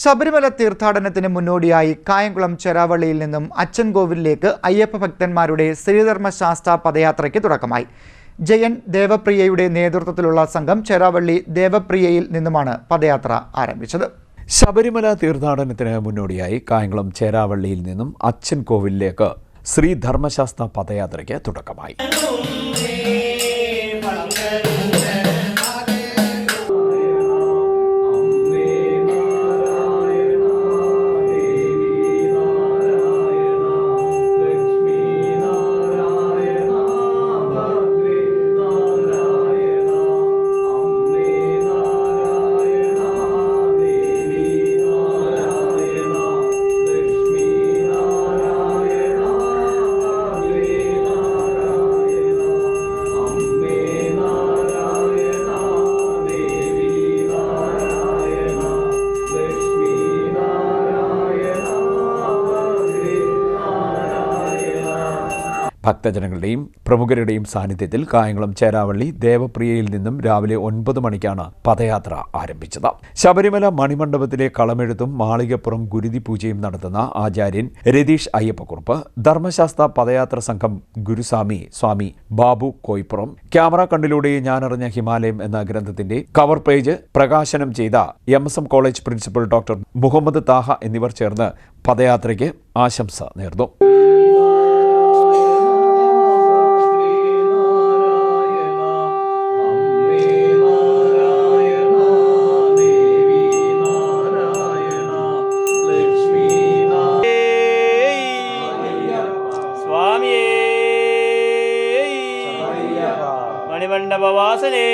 ശബരിമല തീർത്ഥാടനത്തിന് മുന്നോടിയായി കായംകുളം ചെറാവള്ളിയിൽ നിന്നും അച്ചൻകോവിലേക്ക് അയ്യപ്പ ഭക്തന്മാരുടെ ശ്രീധർമ്മ ശ്രീധർമ്മശാസ്ത്ര പദയാത്രയ്ക്ക് തുടക്കമായി. ജയൻ ദേവപ്രിയയുടെ നേതൃത്വത്തിലുള്ള സംഘം ചെറാവള്ളി ദേവപ്രിയയിൽ നിന്നുമാണ് പദയാത്ര ആരംഭിച്ചത്. ശബരിമല തീർത്ഥാടനത്തിന് മുന്നോടിയായി കായംകുളം ചേരാവള്ളിയിൽ നിന്നും അച്ഛൻ കോവിലിലേക്ക് ശ്രീ ധർമ്മശാസ്ത്ര പദയാത്രയ്ക്ക് തുടക്കമായി. ഭക്തജനങ്ങളുടെയും പ്രമുഖരുടെയും സാന്നിധ്യത്തിൽ കായംകുളം ചേരാവള്ളി ദേവപ്രിയയിൽ നിന്നും രാവിലെ ഒൻപത് മണിക്കാണ് പദയാത്ര ആരംഭിച്ചത്. ശബരിമല മണിമണ്ഡപത്തിലെ കളമെഴുത്തും മാളികപ്പുറം ഗുരുതി പൂജയും നടത്തുന്ന ആചാര്യൻ രതീഷ് അയ്യപ്പക്കുറുപ്പ് ധർമ്മശാസ്ത്ര പദയാത്ര സംഘം ഗുരുസ്വാമി സ്വാമി ബാബു കോയിപ്പുറം ക്യാമറ കണ്ടിലൂടെ ഞാനറിഞ്ഞ ഹിമാലയം എന്ന ഗ്രന്ഥത്തിന്റെ കവർ പേജ് പ്രകാശനം ചെയ്ത M S M college principal doctor Muhammad Taha എന്നിവർ ചേർന്ന് പദയാത്രയ്ക്ക് ആശംസ നേർന്നു. മണിമണ്ഡപവാസനേ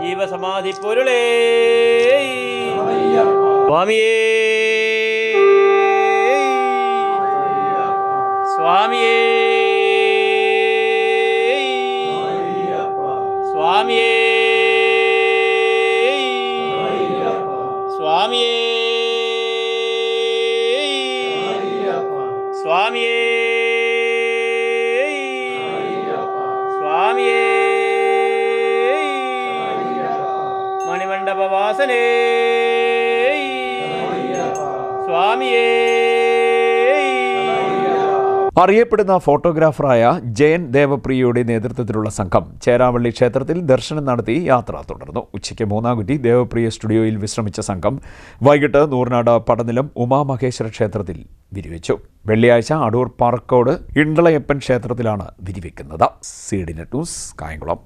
ജീവസമാധി പൊരുളേ സ്വാമിയേ. സ്വാമിയേ. സ്വാമിയേ. സ്വാമിയേ. സ്വാമിയേ. മണിമണ്ഡപവാസനേ. സ്വാമിയേ. അറിയപ്പെടുന്ന ഫോട്ടോഗ്രാഫറായ ജയൻ ദേവപ്രിയയുടെ നേതൃത്വത്തിലുള്ള സംഘം ചേരാവള്ളി ക്ഷേത്രത്തിൽ ദർശനം നടത്തി യാത്ര തുടർന്നു. ഉച്ചയ്ക്ക് മൂന്നാംകുറ്റി ദേവപ്രിയ സ്റ്റുഡിയോയിൽ വിശ്രമിച്ച സംഘം വൈകിട്ട് നൂറിനാട് പടനിലം ഉമാമഹേശ്വര ക്ഷേത്രത്തിൽ വിരിവെച്ചു. വെള്ളിയാഴ്ച അടൂർ പാറക്കോട് ഇണ്ടളയപ്പൻ ക്ഷേത്രത്തിലാണ് വിരിവെക്കുന്നത്. സീഡിനെ ന്യൂസ് കായംകുളം.